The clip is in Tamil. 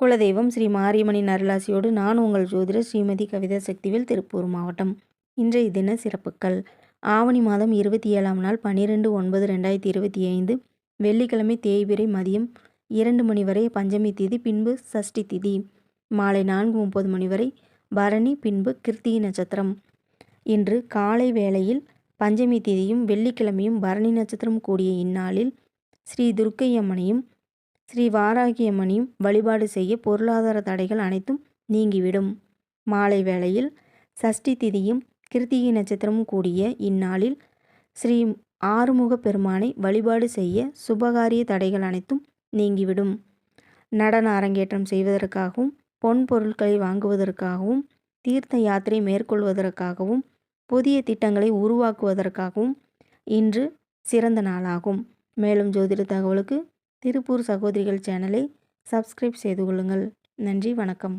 குலதெய்வம் ஸ்ரீ மாரியம்மனின் அருளாசியோடு நான் உங்கள் ஜோதிடர் ஸ்ரீமதி கவிதா சக்திவேல் திருப்பூர் மாவட்டம். இன்றைய தின சிறப்புகள் ஆவணி மாதம் இருபத்தி ஏழாம் நாள் பன்னிரெண்டு ஒன்பது ரெண்டாயிரத்தி இருபத்தி ஐந்து. வெள்ளிக்கிழமை தேய்பிரை மதியம் இரண்டு மணி வரை பஞ்சமி திதி பின்பு சஷ்டி திதி. மாலை நான்கு முப்பது மணி வரை பரணி பின்பு கிருத்திகை நட்சத்திரம். இன்று காலை வேளையில் பஞ்சமி திதியும் வெள்ளிக்கிழமையும் பரணி நட்சத்திரம் கூடிய இந்நாளில் ஸ்ரீ துர்க்கையம்மனையும் ஸ்ரீ வாராகியம்மனையும் வழிபாடு செய்ய பொருளாதார தடைகள் அனைத்தும் நீங்கிவிடும். மாலை வேளையில் சஷ்டி திதியும் கிருத்திகை நட்சத்திரமும் கூடிய இந்நாளில் ஸ்ரீ ஆறுமுக பெருமானை வழிபாடு செய்ய சுபகாரிய தடைகள் அனைத்தும் நீங்கிவிடும். நடன அரங்கேற்றம் செய்வதற்காகவும் பொன் பொருட்களை வாங்குவதற்காகவும் தீர்த்த யாத்திரை மேற்கொள்வதற்காகவும் புதிய திட்டங்களை உருவாக்குவதற்காகவும் இன்று சிறந்த நாளாகும். மேலும் ஜோதிட தகவலுக்கு திருப்பூர் சகோதரிகள் சேனலை சப்ஸ்கிரைப் செய்து கொள்ளுங்கள். நன்றி வணக்கம்.